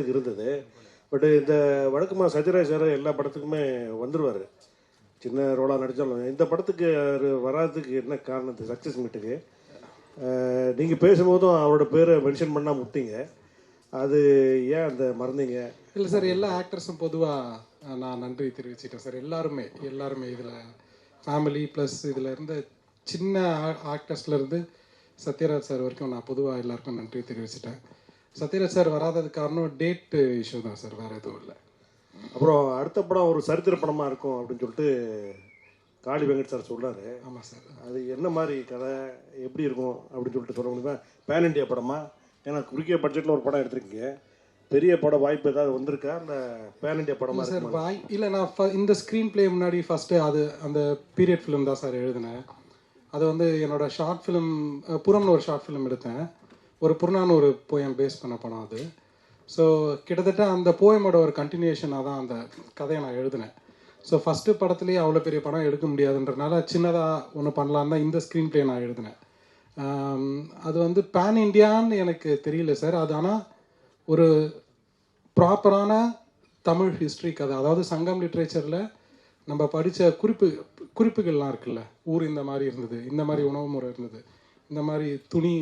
இருந்தது. பட் இந்த வழக்கமாக சத்யராஜ் சார் எல்லா படத்துக்குமே வந்துடுவார் சின்ன ரோலாக நடித்தாலும் இந்த படத்துக்கு அவர் வராததுக்கு என்ன காரணம்? சக்ஸஸ் மீட்டுக்கு. நீங்கள் பேசும்போதும் அவரோட பேரை மென்ஷன் பண்ணால் முட்டிங்க. அது ஏன் அந்த மறந்தீங்க? இல்லை சார் எல்லா ஆக்டர்ஸும் பொதுவாக நான் நன்றி தெரிவிச்சிட்டேன் சார். எல்லாருமே எல்லாருமே இதில் ஃபேமிலி ப்ளஸ் இதில் இருந்த சின்ன ஆக்டர்ஸ்லேருந்து சத்யராஜ் சார் வரைக்கும் நான் பொதுவாக எல்லாருக்கும் நன்றி தெரிவிச்சிட்டேன். சத்யராஜ் சார் வராததுக்கு காரணம் டேட் இஷ்யூ தான் சார் வேறு எதுவும் இல்லை. அப்புறம் அடுத்த படம் ஒரு சரித்திர படமாக இருக்கும் அப்படின்னு சொல்லிட்டு காளி வெங்கட் சார் சொல்றாரு. ஆமாம் சார். அது என்ன மாதிரி கதை எப்படி இருக்கும் அப்படின்னு சொல்லிட்டு சொல்ல முடியுமா? பேன் இண்டியா படமா? ஏன்னா குறுகிய பட்ஜெட்டில் ஒரு படம் எடுத்திருக்கீங்க. பெரிய பட வாய்ப்பு ஏதாவது வந்திருக்கா? இல்லை பேன் இண்டியா படமா சார் வாய் இல்லை நான் இந்த ஸ்க்ரீன் ப்ளே முன்னாடி ஃபஸ்ட்டு அது அந்த பீரியட் ஃபிலிம் தான் சார் எழுதினேன். அது வந்து என்னோட ஷார்ட் ஃபிலிம் புறம்னு ஒரு ஷார்ட் ஃபிலிம் எடுத்தேன். ஒரு புறநானூறு ஒரு போயம் பேஸ் பண்ண படம் அது. ஸோ கிட்டத்தட்ட அந்த போயமோட ஒரு கண்டினியூஷனாக தான் அந்த கதையை நான் எழுதினேன். ஸோ ஃபஸ்ட்டு படத்துலேயே அவ்வளோ பெரிய படம் எடுக்க முடியாதுன்றனால சின்னதாக ஒன்று பண்ணலான்னு தான் இந்த ஸ்க்ரீன் ப்ளே நான் எழுதினேன். அது வந்து பேன் இண்டியான்னு எனக்கு தெரியல சார் அது ஆனால் ஒரு ப்ராப்பரான தமிழ் ஹிஸ்ட்ரி கதை. அதாவது சங்கம் லிட்ரேச்சரில் நம்ம படித்த குறிப்பு குறிப்புகள்லாம் இருக்குல்ல. ஊர் இந்த மாதிரி இருந்தது இந்த மாதிரி உணவு முறை இருந்தது. இந்த மாதிரி துணி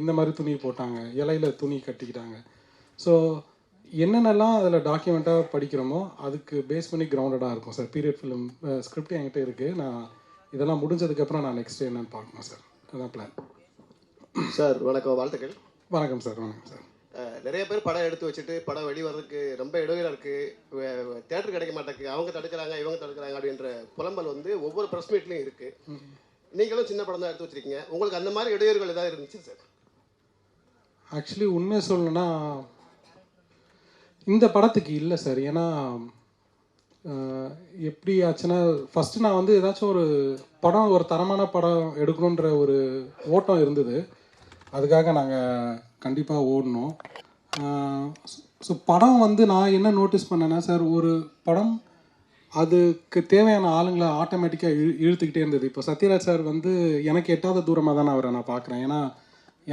இந்த மாதிரி துணி போட்டாங்க. இலையில துணி கட்டிக்கிட்டாங்க. ஸோ என்னென்னலாம் அதில் டாக்குமெண்ட்டாக படிக்கிறோமோ அதுக்கு பேஸ் பண்ணி கிரவுண்டடாக இருக்கும் சார் பீரியட் ஃபிலிம் ஸ்கிரிப்ட் என்கிட்ட இருக்குது நான் இதெல்லாம் முடிஞ்சதுக்கப்புறம் நான் நெக்ஸ்ட் என்னன்னு பார்க்கணும் சார் அதான் பிளான் சார் வணக்கம். வாழ்த்துக்கள். வணக்கம் சார் வணக்கம் சார் நிறைய பேர் படம் எடுத்து வச்சுட்டு படம் வெளிவரதுக்கு ரொம்ப இடையூறாக இருக்கு. தேட்டர் கிடைக்க மாட்டேங்குது. அவங்க தடுக்கிறாங்க இவங்க தடுக்கிறாங்க அப்படின்ற புலம்பல் வந்து ஒவ்வொரு ப்ரெஸ் மீட்லையும் இருக்கு. நீங்களும் சின்ன படம் தான் எடுத்து வச்சிருக்கீங்க. உங்களுக்கு அந்த மாதிரி இடையூறுகள் ஏதாவது இருந்துச்சு சார்? ஆக்சுவலி உண்மையை சொல்லணும்னா இந்த படத்துக்கு இல்லை சார். ஏன்னா எப்படி ஆச்சுன்னா ஃபஸ்ட்டு நான் வந்து ஏதாச்சும் ஒரு படம் ஒரு தரமான படம் எடுக்கணுன்ற ஒரு ஓட்டம் இருந்தது. அதுக்காக நாங்கள் கண்டிப்பாக ஓடணும். ஸோ படம் வந்து நான் என்ன நோட்டீஸ் பண்ணேன்னா சார் ஒரு படம் அதுக்கு தேவையான ஆளுங்களை ஆட்டோமேட்டிக்காக இழு இழுத்துக்கிட்டே இருந்தது. இப்போ சத்யராஜ் சார் வந்து எனக்கு எட்டாத தூரமாக தானே அவரை நான் பார்க்குறேன் ஏன்னா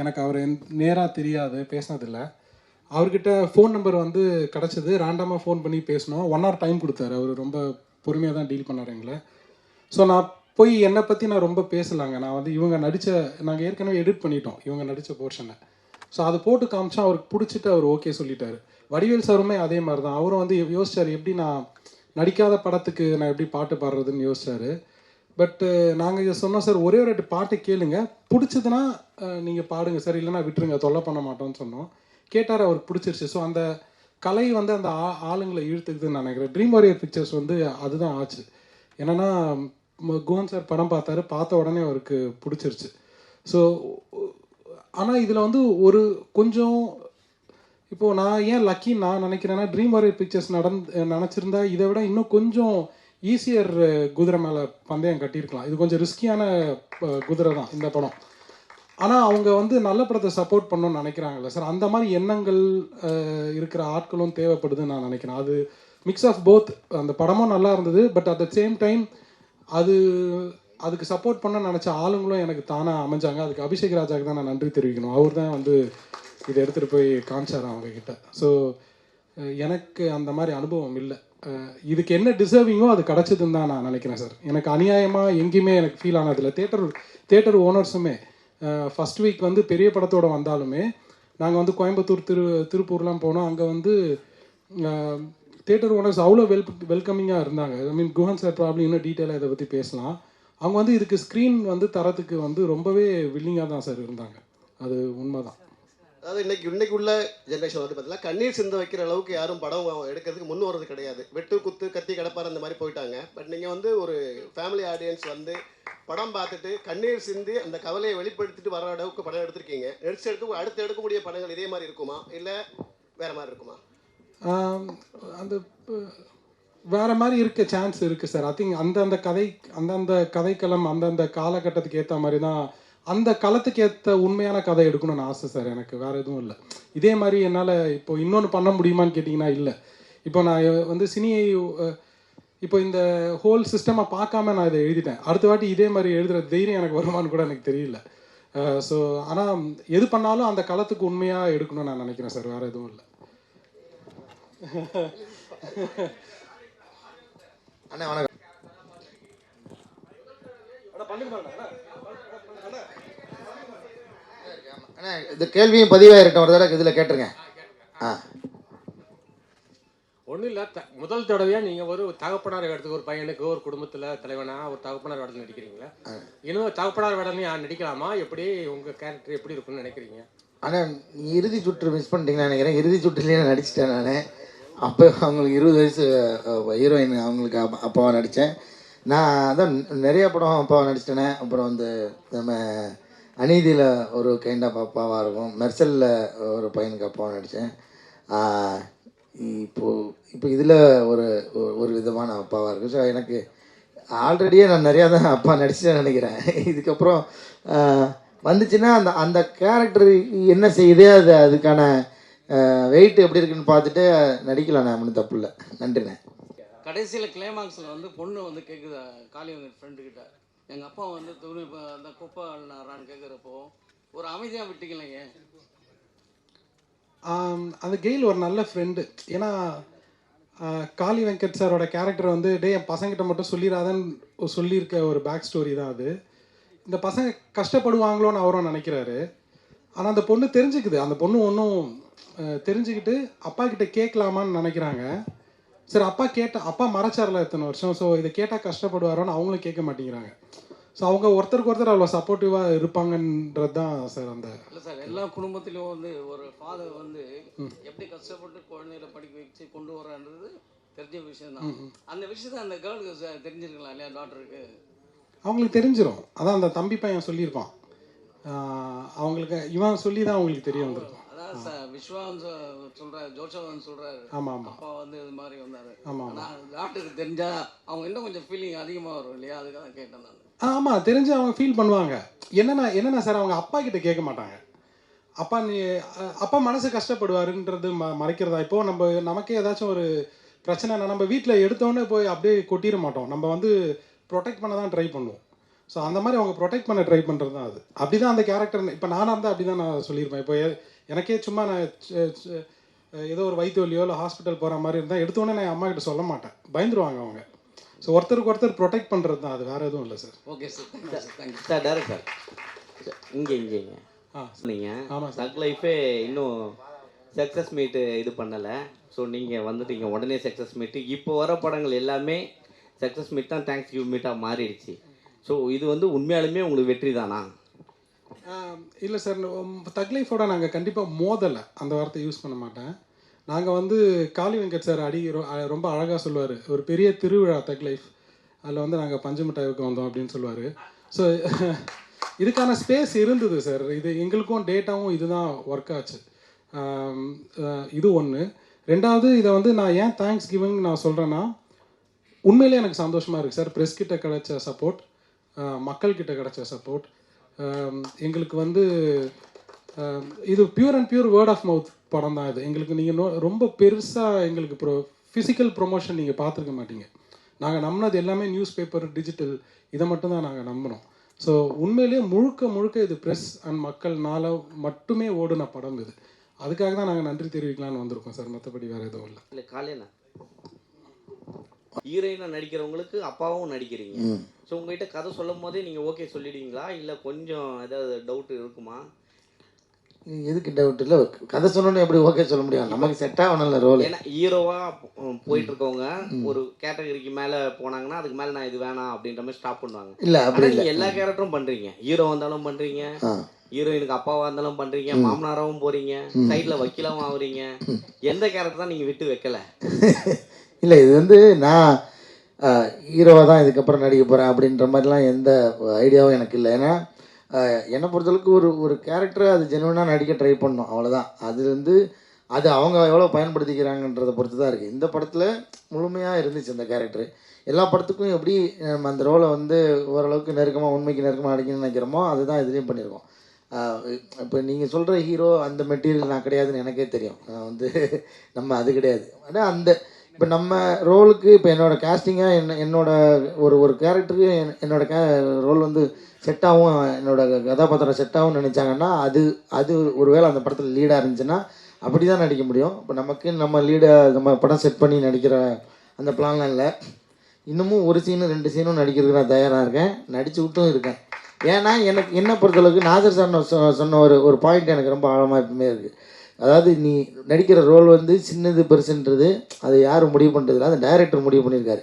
எனக்கு அவர் நேராக தெரியாது பேசினதில்லை. அவர்கிட்ட ஃபோன் நம்பர் வந்து கிடச்சிது. ரேண்டமாக ஃபோன் பண்ணி பேசினோம். ஒன் ஹவர் டைம் கொடுத்தாரு. அவர் ரொம்ப பொறுமையாக தான் டீல் பண்ணார் எங்களை. ஸோ நான் போய் என்னை பற்றி நான் ரொம்ப பேசலாங்க. நான் வந்து இவங்க நடித்த நாங்கள் ஏற்கனவே எடிட் பண்ணிட்டோம். இவங்க நடித்த போர்ஷனை ஸோ அதை போட்டு காமிச்சா அவருக்கு பிடிச்சிட்டு அவர் ஓகே சொல்லிட்டாரு. வடிவேல் சாருமே அதே மாதிரி தான் அவரும் வந்து யோசிச்சார் எப்படி நான் நடிக்காத படத்துக்கு நான் எப்படி பாட்டு பாடுறதுன்னு யோசிச்சாரு. பட்டு நாங்கள் சொன்னோம் சார் ஒரே ஒரு வாட்டி பாட்டு கேளுங்க. பிடிச்சதுன்னா நீங்கள் பாடுங்க சார். இல்லைன்னா விட்டுருங்க தொல்லை பண்ண மாட்டோம்னு சொன்னோம். கேட்டார் அவருக்கு பிடிச்சிருச்சு. ஸோ அந்த கலை வந்து அந்த ஆ- ஆளுங்களை இழுத்துக்குதுன்னு நான் நினைக்கிறேன். ட்ரீம் வாரியர் பிக்சர்ஸ் வந்து அதுதான் ஆச்சு. என்னென்னா குவன் சார் படம் பார்த்தாரு பார்த்த உடனே அவருக்கு பிடிச்சிருச்சு. ஸோ ஆனால் இதில் வந்து ஒரு கொஞ்சம் இப்போ நான் ஏன் லக்கி நான் நினைக்கிறேன்னா ட்ரீம் வாரியர் பிக்சர்ஸ் நடந்து நினச்சிருந்தா இதை விட இன்னும் கொஞ்சம் ஈஸியர் குதிரை மேலே பந்தயம் கட்டியிருக்கலாம். இது கொஞ்சம் ரிஸ்கியான குதிரை தான் இந்த படம். ஆனால் அவங்க வந்து நல்ல படத்தை சப்போர்ட் பண்ணணும்னு நினைக்கிறாங்கல்ல சார் அந்த மாதிரி எண்ணங்கள் இருக்கிற ஆட்களும் தேவைப்படுதுன்னு நான் நினைக்கிறேன். அது மிக்ஸ் ஆஃப் போத் அந்த படமும் நல்லா இருந்தது but at the same time அது அதுக்கு சப்போர்ட் பண்ண நினச்ச ஆளுங்களும் எனக்கு தானாக அமைஞ்சாங்க. அதுக்கு அபிஷேக் ராஜாக்கு தான் நான் நன்றி தெரிவிக்கணும். அவர் தான் வந்து இதை எடுத்துகிட்டு போய் காமிச்சார் அவங்கக்கிட்ட ஸோ எனக்கு அந்த மாதிரி அனுபவம் இல்லை. இதுக்கு என்ன டிசர்விங்கோ அது கிடச்சதுன்னு தான் நான் நினைக்கிறேன் சார் எனக்கு அநியாயமாக எங்கேயுமே எனக்கு ஃபீல் ஆனதில்லை தேட்டர் தேட்டர் ஓனர்ஸுமே ஃபர்ஸ்ட் வீக் வந்து பெரிய படத்தோட வந்தாலுமே நாங்கள் வந்து கோயம்புத்தூர் திரு திருப்பூர்லாம் போனோம். அங்கே வந்து தேட்டர் ஓனர்ஸ் அவ்வளோ வெல் வெல்கமிங்காக இருந்தாங்க. I mean Guhan sir problem இன்னும் டீட்டெயிலாக இதை பற்றி பேசலாம். அவங்க வந்து இதுக்கு ஸ்க்ரீன் வந்து தரத்துக்கு வந்து ரொம்பவே வில்லிங்காக தான் சார் இருந்தாங்க. அது உண்மைதான். அதாவது இன்னைக்கு இன்னைக்கு உள்ள ஜென்ரேஷன் வந்து பார்த்தீங்கன்னா கண்ணீர் சிந்த வைக்கிற அளவுக்கு யாரும் படம் எடுக்கிறதுக்கு முன் வர்றது கிடையாது. வெட்டு குத்து கத்தி கடப்பார் அந்த மாதிரி போயிட்டாங்க. பட் நீங்கள் வந்து ஒரு ஃபேமிலி ஆடியன்ஸ் வந்து படம் பார்த்துட்டு கண்ணீர் சிந்தி அந்த கவலையை வெளிப்படுத்திட்டு வர அளவுக்கு படம் எடுத்திருக்கீங்க. நெக்ஸ்ட் எடுக்க அடுத்து எடுக்கக்கூடிய படங்கள் இதே மாதிரி இருக்குமா? இல்லை வேற மாதிரி இருக்குமா? அந்த வேற மாதிரி இருக்க சான்ஸ் இருக்கு சார் ஐ திங்க் அந்தந்த கதை அந்தந்த கதைக்களம் அந்தந்த காலகட்டத்துக்கு ஏற்ற மாதிரி தான் அந்த களத்துக்கு ஏற்ற உண்மையான கதை எடுக்கணும்னு ஆசை சார் எனக்கு. வேற எதுவும் இல்லை. இதே மாதிரி என்னால் இப்போ இன்னொன்று பண்ண முடியுமான்னு கேட்டிங்கன்னா இல்லை. இப்போ நான் வந்து சினி இப்போ இந்த ஹோல் சிஸ்டமை பார்க்காம நான் இதை எழுதிட்டேன். அடுத்த வாட்டி இதே மாதிரி எழுதுற தைரியம் எனக்கு வருமான்னு கூட எனக்கு தெரியல. ஸோ ஆனால் எது பண்ணாலும் அந்த களத்துக்கு உண்மையாக எடுக்கணும்னு நான் நினைக்கிறேன் சார். வேற எதுவும் இல்லை. அண்ணா வணக்கம். அண்ணா இந்த கேள்வியும் பதிவாயிருக்கேன் ஒரு தடவை இதில் கேட்டுருங்க. ஆ ஒன்றும் இல்லை. த முதல் தடவையாக நீங்கள் ஒரு தகப்பனார் இடத்துக்கு ஒரு பையனுக்கு ஒரு குடும்பத்தில் தலைவனா ஒரு தகப்பனார் வேடத்தில் நடிக்கிறீங்களா? இன்னும் தகப்பனார் வேடம்னு யார் நடிக்கலாமா? எப்படி உங்கள் கேரக்டர் எப்படி இருக்கும்னு நினைக்கிறீங்க? ஆனால் நீ இறுதி சுற்று மிஸ் பண்ணிட்டீங்கன்னு நினைக்கிறேன். இறுதி சுற்றுலேயே நான் நடிச்சிட்டேன் நான். அப்போ அவங்களுக்கு இருபது வயசு ஹீரோயின் அவங்களுக்கு அப்பா அப்பாவாக நடித்தேன் நான் அதான் நிறைய படம் அப்பாவாக நடிச்சிட்டேனே. அப்புறம் வந்து நம்ம அநீதியில் ஒரு கைண்ட் ஆஃப் அப்பாவாக இருக்கும். மெர்சலில் ஒரு பையனுக்கு அப்பாவாக நடித்தேன் இப்போது இப்போ இதில் ஒரு ஒரு- விதமான அப்பாவாக இருக்குது ஸோ எனக்கு ஆல்ரெடியே நான் நிறையா தான் அப்பா நடிச்சிட்டேன்னு நினைக்கிறேன். இதுக்கப்புறம் வந்துச்சுன்னா அந்த அந்த கேரக்டர் என்ன செய்யுது அது அதுக்கான வெயிட் எப்படி இருக்குன்னு பார்த்துட்டு நடிக்கலாம். நான் ஒன்றும் தப்பு இல்லை. நன்றிண்ணே. கடைசியில் கிளைமாக்ஸில் வந்து பொண்ணு வந்து கேட்குது காளியவங்க ஃப்ரெண்டுக்கிட்ட எங்கள் அப்பா வந்து துணி இப்போ அந்த குப்பை அள்ளினாரான்னு கேட்குறப்போ ஒரு அமைதியாக விட்டீங்களேங்க. அந்த கெயில் ஒரு நல்ல ஃப்ரெண்டு ஏன்னா காளி வெங்கட் சாரோட கேரக்டர் வந்து டே என் பசங்கிட்ட மட்டும் சொல்லிடாதன்னு சொல்லியிருக்க ஒரு பேக் ஸ்டோரி தான் அது. இந்த பசங்க கஷ்டப்படுவாங்களோன்னு அவரும் நினைக்கிறாரு. ஆனால் அந்த பொண்ணு தெரிஞ்சுக்குது. அந்த பொண்ணு ஒன்றும் தெரிஞ்சுக்கிட்டு அப்பா கிட்ட கேட்கலாமான்னு நினைக்கிறாங்க. சரி அப்பா கேட்ட அப்பா மறைச்சார்ல இத்தனை வருஷம்? ஸோ இதை கேட்டால் கஷ்டப்படுவாரோன்னு அவங்களும் கேட்க மாட்டேங்கிறாங்க. ஸோ அவங்க ஒருத்தருக்கு ஒருத்தர் அவ்வளோ சப்போர்ட்டிவாக இருப்பாங்கன்றது தான் சார் அந்த இல்லை சார் எல்லா குடும்பத்திலையும் வந்து ஒரு ஃபாதர் வந்து எப்படி கஷ்டப்பட்டு குழந்தைகளை படிக்க வச்சு கொண்டு வரான்றது தெரிஞ்ச விஷயம் தான். அந்த விஷயத்த அந்த கேர்ளுக்கு தெரிஞ்சிருக்கலாம் இல்லையா டாக்டருக்கு அவங்களுக்கு தெரிஞ்சிரும். அதான் அந்த தம்பி பையன் சொல்லியிருப்பான். அவங்களுக்கு இவன் சொல்லி தான் அவங்களுக்கு தெரிய வந்திருக்கும். அதான் விஸ்வான் சொல்கிறாரு ஜோஷவன் சொல்கிறாரு ஆமாம் ஆமாம் அப்பா வந்து இது மாதிரி வந்தார். ஆமாம் ஆனால் டாக்டருக்கு தெரிஞ்சா அவங்க இன்னும் கொஞ்சம் ஃபீலிங் அதிகமாக வரும் இல்லையா? அதுக்காக கேட்டேன் நான். ஆமாம் தெரிஞ்சு அவங்க ஃபீல் பண்ணுவாங்க. என்னென்ன என்னென்ன சார் அவங்க அப்பா கிட்ட கேட்க மாட்டாங்க. அப்பா நீ அப்பா மனசு கஷ்டப்படுவாருன்றது ம மறைக்கிறதா? இப்போ நம்ம நமக்கே ஏதாச்சும் ஒரு பிரச்சனைனா நம்ம வீட்டில் எடுத்தோடனே போய் அப்படியே கொட்டிட மாட்டோம். நம்ம வந்து ப்ரொடெக்ட் பண்ண தான் ட்ரை பண்ணுவோம். ஸோ அந்த மாதிரி அவங்க ப்ரொடெக்ட் பண்ண ட்ரை பண்ணுறது தான் அது. அப்படி தான் அந்த கேரக்டர் இப்போ நானாக இருந்தால் அப்படி தான் நான் சொல்லியிருப்பேன். இப்போ எனக்கே சும்மா நான் ஏதோ ஒரு வலியோ இல்லை ஹாஸ்பிட்டல் போகிற மாதிரி இருந்தால் எடுத்தோடனே நான் அம்மா கிட்ட சொல்ல மாட்டேன். பயந்துருவாங்க அவங்க. ஸோ ஒருத்தருக்கு ஒருத்தர் ப்ரொடெக்ட் பண்ணுறது தான். அது வேறு எதுவும் இல்லை sir okay sir thank you sir thank you sir இங்கே இங்கே இங்கே. ஆ. சொன்னீங்க. ஆமாம் சார் லைஃபே இன்னும் சக்ஸஸ் மீட்டு இது பண்ணலை. ஸோ நீங்கள் வந்துட்டீங்க. உடனே சக்ஸஸ் மீட்டு இப்போ வர படங்கள் எல்லாமே சக்ஸஸ் மீட் தான் தேங்க்ஸ் கியூ மீட்டாக மாறிடுச்சு. ஸோ இது வந்து உண்மையாலுமே உங்களுக்கு வெற்றி தானா? இல்லை சார் தக் லைஃபோட நாங்கள் கண்டிப்பாக மோதலை. அந்த வார்த்தை யூஸ் பண்ண மாட்டேன். நாங்கள் வந்து காளி வெங்கட் சார் அடி ரொ- ரொம்ப அழகாக சொல்லுவார். ஒரு பெரிய திருவிழா தக் லைஃப் அதில் வந்து நாங்கள் பஞ்சு மிட்டாய்க்கு வந்தோம் அப்படின்னு சொல்லுவார். ஸோ இதுக்கான ஸ்பேஸ் இருந்தது சார் இது எங்களுக்கும் டேட்டாவும் இதுதான் ஒர்க் ஆச்சு. இது ஒன்று ரெண்டாவது இதை வந்து நான் ஏன் தேங்க்ஸ் கிவிங் நான் சொல்கிறேன்னா உண்மையிலே எனக்கு சந்தோஷமாக இருக்குது சார் ப்ரெஸ் கிட்ட கிடைச்ச சப்போர்ட் மக்கள்கிட்ட கிடைச்ச சப்போர்ட் எங்களுக்கு வந்து இது pure and pure word of mouth படம் தான் இது. எங்களுக்கு நீங்கள் ரொம்ப பெருசாக எங்களுக்கு ப்ரோ ஃபிசிக்கல் ப்ரொமோஷன் நீங்கள் பார்த்துருக்க மாட்டீங்க. நாங்கள் நம்பினது எல்லாமே நியூஸ் பேப்பர் டிஜிட்டல் இதை மட்டும்தான் நாங்கள் நம்பினோம். ஸோ உண்மையிலேயே முழுக்க முழுக்க இது ப்ரெஸ் அண்ட் மக்கள்னால மட்டுமே ஓடுன படம் இது. அதுக்காக தான் நாங்கள் நன்றி தெரிவிக்கலாம்னு வந்திருக்கோம் சார். மற்றபடி வேறு எதுவும் இல்லை. இல்லை காலையில். ஹீரோயினாக நடிக்கிறவங்களுக்கு அப்பாவும் நடிக்கிறீங்க. ஸோ உங்ககிட்ட கதை சொல்லும் போதே நீங்கள் ஓகே சொல்லிடுவீங்களா? இல்லை கொஞ்சம் ஏதாவது டவுட் இருக்குமா? எதுக்கு டவுட் இல்லை? கதை சொன்னோன்னே எப்படி ஓகே சொல்ல முடியும்? நமக்கு செட் ஆகணும்ல ரோல் ஏன்னா ஹீரோவா போயிட்டு இருக்கவங்க ஒரு கேட்டகரிக்கு மேல போனாங்கன்னா அதுக்கு மேல நான் இது வேணாம் அப்படின்ற மாதிரி ஸ்டாப் பண்ணுவாங்க. இல்லை அப்படி இல்லை நீங்க எல்லா கேரக்டரும் பண்றீங்க. ஹீரோ வந்தாலும் பண்றீங்க ஆ. ஹீரோயினுக்கு அப்பாவா இருந்தாலும் பண்றீங்க மாமனாராவும் போறீங்க சைட்ல வக்கீலாவும் ஆகுறீங்க எந்த கேரக்டர் தான் நீங்க விட்டு வைக்கல? இல்லை இது வந்து நான் ஹீரோவாக தான் இதுக்கப்புறம் நடிக்க போகிறேன் அப்படின்ற மாதிரிலாம் எந்த ஐடியாவும் எனக்கு இல்லை. ஏன்னா என்னை பொறுத்தளவுக்கு ஒரு ஒரு கேரக்டரை அது ஜென்வனாக நடிக்க ட்ரை பண்ணோம் அவ்வளோதான் அது வந்து அது அவங்க எவ்வளோ பயன்படுத்திக்கிறாங்கன்றதை பொறுத்து தான் இருக்குது இந்த படத்தில் முழுமையாக இருந்துச்சு அந்த கேரக்டர் எல்லா படத்துக்கும் எப்படி நம்ம அந்த ரோலை வந்து ஓரளவுக்கு நெருக்கமாக உண்மைக்கு நெருக்கமாக நடிக்கணும்னு நினைக்கிறோமோ அதுதான் இதுலேயும் பண்ணியிருக்கோம். இப்போ நீங்கள் சொல்கிற ஹீரோ அந்த மெட்டீரியல் நான் கிடையாதுன்னு எனக்கே தெரியும். நான் வந்து நம்ம அது கிடையாது. ஆனால் அந்த இப்போ நம்ம ரோலுக்கு இப்போ என்னோட கேஸ்டிங்காக என்ன என்னோட ஒரு ஒரு கேரக்டருக்கு என்னோட கே ரோல் வந்து செட்டாகவும் என்னோட கதாபாத்திரம் செட்டாகவும் நினச்சாங்கன்னா அது அது ஒருவேளை அந்த படத்தில் லீடாக இருந்துச்சுன்னா அப்படி தான் நடிக்க முடியும். இப்போ நமக்கு நம்ம லீடை நம்ம படம் செட் பண்ணி நடிக்கிற அந்த பிளான்லாம் இல்லை. இன்னமும் ஒரு சீனும் ரெண்டு சீனும் நடிக்கிறதுக்கு நான் தயாராக இருக்கேன். நடிச்சு விட்டும் இருக்கேன். ஏன்னா எனக்கு என்ன பொறுத்தளவுக்கு நாசர் சார் சொ- சொன்ன ஒரு ஒரு பாயிண்ட் எனக்கு ரொம்ப ஆழமாக எப்பவுமே இருக்குது அதாவது நீ நடிக்கிற ரோல் வந்து சின்னது பெருசுன்றது அதை யாரும் முடிவு பண்ணுறதுல அந்த டைரக்டர் முடிவு பண்ணியிருக்காரு.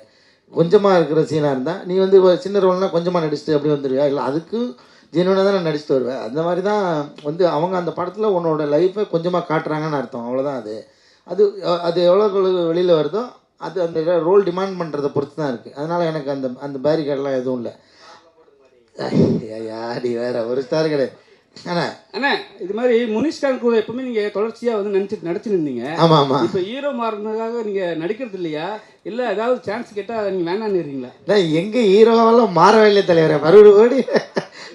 கொஞ்சமாக இருக்கிற சீனாக இருந்தால் நீ வந்து சின்ன ரோல்னால் கொஞ்சமாக நடிச்சுட்டு அப்படி வந்துடுவியா இல்லை அதுக்கு ஜெனுவனாக தான் நான் நடிச்சுட்டு வருவேன் அந்த மாதிரி தான் வந்து அவங்க அந்த படத்தில் உன்னோட லைஃப்பை கொஞ்சமாக காட்டுறாங்கன்னு அர்த்தம். அவ்வளோதான் அது. அது அது எவ்வளோ வெளியில் வருதோ அது அந்த ரோல் டிமாண்ட் பண்ணுறதை பொறுத்து தான் இருக்குது அதனால் எனக்கு அந்த அந்த பேரிகேட்லாம் எதுவும் இல்லை. ஐயா நீ வேற? ஒரு ஸ்டார் கிடையாது. அண்ணா. அண்ணா இது மாதிரி முனிஷ்காந்த் கூட எப்பவுமே நீங்க தொடர்ச்சியா வந்து நடிச்சு நடிச்சு நின்றீங்க ஆமாம் ஆமாம் இப்ப ஹீரோ மாறினதுக்காக நீங்க நடிக்கிறது இல்லையா? இல்ல ஏதாவது சான்ஸ் கேட்டா நீங்க வேணான்னு நான் எங்கே ஹீரோவெல்லாம் மாறவே இல்லை தலைவரே. மறுபடியும் ஓடி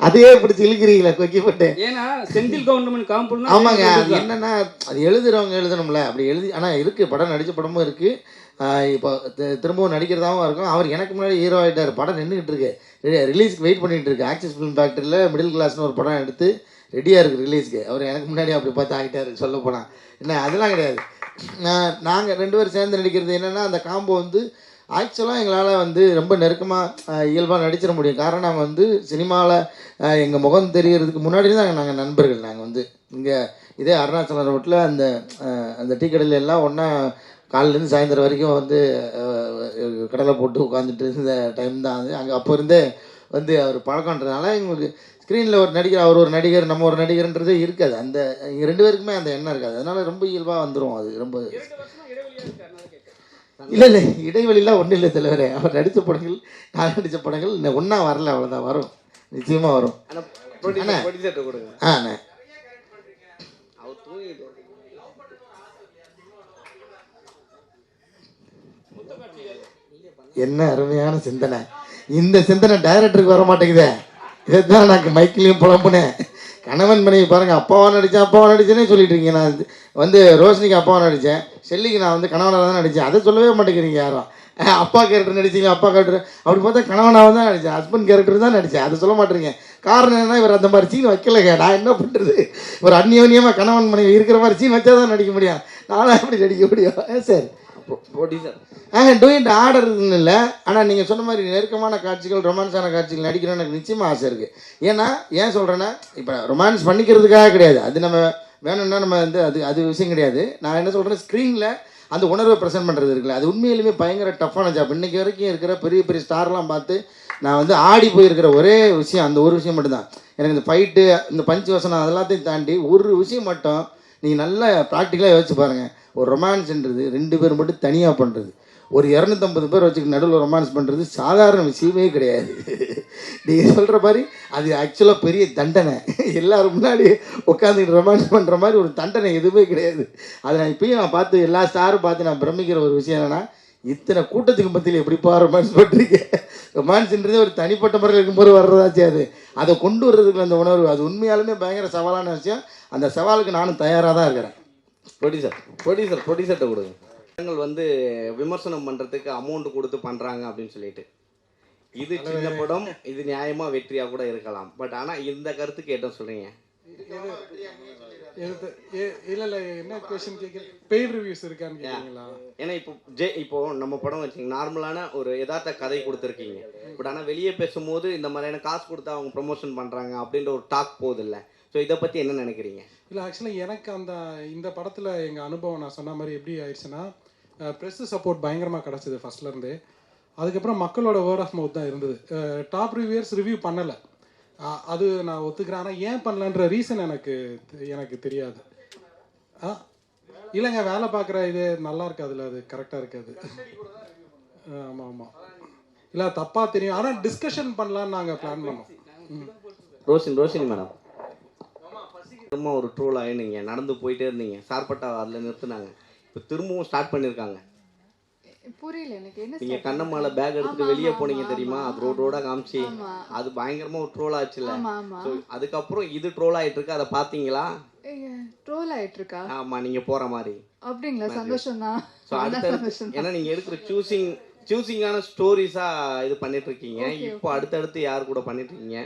அதையே பிடிச்சி இழுக்கிறீங்களா கொக்கி போட்டு. ஏன்னா செந்தில் கவுண்டமன் காம்பவுண்ட் ஆமாங்க அது என்னன்னா அது எழுதுறவங்க எழுதணும்ல. அப்படி எழுதி ஆனால் இருக்குது படம் நடித்த படமும் இருக்குது இப்போ திரும்பவும் நடிக்கிறதாகவும் இருக்கும். அவர் எனக்கு முன்னாடி ஹீரோ ஆகிட்டார் படம் நின்றுக்கிட்டு இருக்கு. ரிலீஸ்க்கு வெயிட் பண்ணிட்டு இருக்கு. ஆக்சிஸ் ஃபிலிம் ஃபேக்டரியில் மிடில் கிளாஸ்னு ஒரு படம் எடுத்து ரெடியாக இருக்குது ரிலீஸ்க்கு அவர் எனக்கு முன்னாடி அப்படி பார்த்து ஆகிட்டாரு. சொல்ல போனால் என்ன அதெல்லாம் கிடையாது. நான் நாங்கள் ரெண்டு பேரும் சேர்ந்து நடிக்கிறது என்னென்னா அந்த காம்போ வந்து ஆக்சுவலாக எங்களால் வந்து ரொம்ப நெருக்கமாக இயல்பாக நடிச்சிட முடியும். காரணம் நாங்கள் வந்து சினிமாவில் எங்கள் முகம் தெரியறதுக்கு முன்னாடி தான் நாங்கள் நண்பர்கள். நாங்கள் வந்து இங்கே இதே அருணாச்சலம் ரோட்டில் அந்த அந்த டீ கடையில் எல்லாம் ஒன்றா காலையிலேருந்து சாயந்தரம் வரைக்கும் வந்து கடலை போட்டு உட்காந்துட்டு இருந்த டைம் தான் அது. அங்கே அப்போ இருந்தே வந்து அவர் பழக்கன்றதுனால எங்களுக்கு ஸ்க்ரீனில் ஒரு நடிகர் அவர் ஒரு நடிகர் நம்ம ஒரு நடிகர்ன்றதே இருக்காது. அந்த எங்கள் ரெண்டு பேருக்குமே அந்த எண்ணம் இருக்காது. அதனால ரொம்ப இயல்பாக வந்துடும் அது. ரொம்ப இல்லை இல்லை இடைவெளிலாம் ஒன்றும் இல்லை தலைவரே. அவர் நடித்த படங்கள் நான் நடித்த படங்கள் ஒன்றா வரல அவ்வளோதான் வரும். நிச்சயமாக வரும். ஆனால் ஆ அண்ணே அவர் தூங்கிட்டு என்ன அருமையான சிந்தனை. இந்த சிந்தனை டைரக்டருக்கு வர மாட்டேங்குதே. இதைத்தான் நான் மைக்கிலையும் புலம்புனேன். கணவன் மனைவி பாருங்க அப்பாவை நடித்தேன் அப்பாவை நடிச்சேனே சொல்லிட்டு இருக்கீங்க. நான் இது- வந்து ரோஷினிக்கு அப்பாவை நடித்தேன் செல்லிக்கு நான் வந்து கணவனாக தான் நடித்தேன் அதை சொல்லவே மாட்டேங்கிறீங்க யாரும். அப்பா கேரக்டர் நடிச்சீங்க அப்பா கேரக்டர் அப்படி பார்த்தா கணவனாக தான் நடித்தேன் ஹஸ்பண்ட் கேரக்டர் தான் நடித்தேன் அதை சொல்ல மாட்டேங்க காரணம் என்ன இவர் அந்த மாதிரி சீன் வைக்கலைங்க. நான் என்ன பண்ணுறது ஒரு அந்நியோன்யமாக கணவன் மனைவி இருக்கிற மாதிரி சீன் வச்சா தான் நடிக்க முடியும். நானும் எப்படி நடிக்க முடியும்? சரி. ப்ரொடியூசர் ஆ டூயிண்ட் ஆர்டர் இல்லை. ஆனால் நீங்கள் சொன்ன மாதிரி நெருக்கமான காட்சிகள் ரொமான்ஸான காட்சிகள் நடிக்கணும்னு எனக்கு நிச்சயமாக ஆசை இருக்குது ஏன்னா ஏன் சொல்கிறேன்னா இப்போ ரொமான்ஸ் பண்ணிக்கிறதுக்காக கிடையாது. அது நம்ம வேணும்னா நம்ம வந்து அது அது விஷயம் கிடையாது. நான் என்ன சொல்கிறேன் ஸ்க்ரீனில் அந்த உணர்வை ப்ரெசென்ட் பண்ணுறது இருக்குல்ல. அது உண்மையிலுமே பயங்கர டஃப்பான ஜாப் இன்றைக்கி வரைக்கும் இருக்கிற பெரிய பெரிய ஸ்டார்லாம் பார்த்து நான் வந்து ஆடி போயிருக்கிற ஒரே விஷயம் அந்த ஒரு விஷயம் மட்டும்தான். எனக்கு இந்த ஃபைட்டு இந்த பஞ்சு வசனம் அதெல்லாத்தையும் தாண்டி ஒரு விஷயம் மட்டும் நீங்கள் நல்லா ப்ராக்டிக்கலாக யோசிச்சு பாருங்கள் ஒரு ரொமான்ஸ்ன்றது ரெண்டு பேர் மட்டும் தனியாக பண்ணுறது ஒரு இரநூத்தம்பது பேர் வச்சுக்க நடுவில் ரொமான்ஸ் பண்ணுறது சாதாரண விஷயமே கிடையாது. நீங்கள் சொல்கிற மாதிரி அது ஆக்சுவலாக பெரிய தண்டனை. எல்லோரும் முன்னாடி உட்காந்துக்கிட்டு ரொமான்ஸ் பண்ணுற மாதிரி ஒரு தண்டனை எதுவுமே கிடையாது. அதை நான் இப்பயும் நான் பார்த்து எல்லா ஸ்டாரும் பார்த்து நான் பிரமிக்கிற ஒரு விஷயம் என்னென்னா இத்தனை கூட்டத்துக்கு மத்தியில் எப்படிப்பா ரொமான்ஸ் பண்ணுறீங்க ரொமான்ஸ்ன்றது ஒரு தனிப்பட்ட முறையில் இருக்கும்போது வர்றதாச்சு அது. அதை கொண்டு வர்றதுக்கு அந்த உணர்வு அது உண்மையாலுமே பயங்கர சவாலான விஷயம். அந்த சவாலுக்கு நானும் தயாராக தான் இருக்கிறேன். ப்ரொடியூசர் ப்ரொடியூசர் ப்ரொடியூசர்கிட்ட கொடுங்க. படங்கள் வந்து விமர்சனம் பண்ணுறதுக்கு அமௌண்ட் கொடுத்து பண்ணுறாங்க அப்படின்னு சொல்லிட்டு. இது சின்ன படம் இது நியாயமாக வெற்றியாக கூட இருக்கலாம். பட் ஆனால் இந்த கருத்துக்கு என்ன சொல்கிறீங்க இல்லை இல்லை என்ன கொஷின் கேட்குறேன் பெய்ட் ரிவ்யூஸ் இருக்கான்னு கேட்குறீங்களா? ஏன்னா இப்போ ஜே இப்போ நம்ம படம் வச்சுங்க நார்மலான ஒரு யதார்த்த கதை கொடுத்துருக்கீங்க. பட் ஆனால் வெளியே பேசும்போது இந்த மாதிரியான காசு கொடுத்து அவங்க ப்ரொமோஷன் பண்ணுறாங்க அப்படின்ற ஒரு டாக் போகுது இல்லை ஸோ இதை பற்றி என்ன நினைக்கிறீங்க? இல்லை ஆக்சுவலாக எனக்கு அந்த இந்த படத்தில் எங்கள் அனுபவம் நான் சொன்ன மாதிரி எப்படி ஆயிடுச்சுன்னா ப்ரெஸ் சப்போர்ட் பயங்கரமாக கிடச்சிது ஃபர்ஸ்ட்லேருந்தே அதுக்கப்புறம் மக்களோட வேர்ட் ஆஃப் மவுத் தான் இருந்தது. டாப் ரிவ்யூயர்ஸ் ரிவ்யூ பண்ணலை. அது நான் ஒத்துக்கிறேன். ஆனால் ஏன் பண்ணலன்ற ரீசன் எனக்கு எனக்கு தெரியாது. ஆ இல்லைங்க வேலை பார்க்குற இது நல்லா இருக்காதுல்ல அது கரெக்டாக இருக்காது. ஆமாம் ஆமாம் இல்லை தப்பாக தெரியும். ஆனால் டிஸ்கஷன் பண்ணலான்னு நாங்கள் பிளான் பண்ணோம். ம். ரோஷின் ரோஷினி மேடம். திரும்ப ஒரு ட்ரோல் ஆகினீங்க நடந்து போயிட்டே இருந்தீங்க. சார்பட்டா அதில் நிறுத்தினாங்க. இப்போ திரும்பவும் ஸ்டார்ட் பண்ணியிருக்காங்க புரியல எனக்கு என்ன நீங்க கண்ணம்மால? பேக் எடுத்துட்டு வெளியே போனீங்க தெரியுமா? அது ரோட் ரோடா காமிச்சு. அது பயங்கரமா ஒரு ட்ரோல் ஆச்சுல. அதுக்கப்புறம் இது ட்ரோல் ஆயிட்டு இருக்கு அதை பாத்தீங்களா ட்ரோல் ஆயிட்டு இருக்கா ஆமா நீங்க போற மாதிரி. அப்படிங்களா? சந்தோஷம் தான் ஏன்னா நீங்க எடுக்கிற சூசிங் சூசிங்கான ஸ்டோரிஸாக இது பண்ணிட்டு இருக்கீங்க இப்போ அடுத்தடுத்து யார் கூட பண்ணிட்டு இருக்கீங்க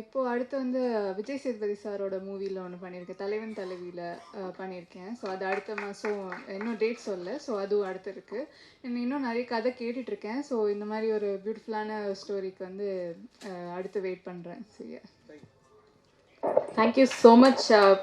இப்போ அடுத்து வந்து விஜய் சேதுபதி சாரோட மூவியில் ஒன்று பண்ணியிருக்கேன். தலைவன் தலைவியில் பண்ணியிருக்கேன். ஸோ அது அடுத்த மாதம் இன்னும் டேட் சொல்ல ஸோ அதுவும் அடுத்து இருக்கு. இன்னும் இன்னும் நிறைய கதை கேட்டுட்டு இருக்கேன் ஸோ இந்த மாதிரி ஒரு பியூட்டிஃபுல்லான ஸ்டோரிக்கு வந்து அடுத்து வெயிட் பண்ணுறேன் சரியா so much, uh,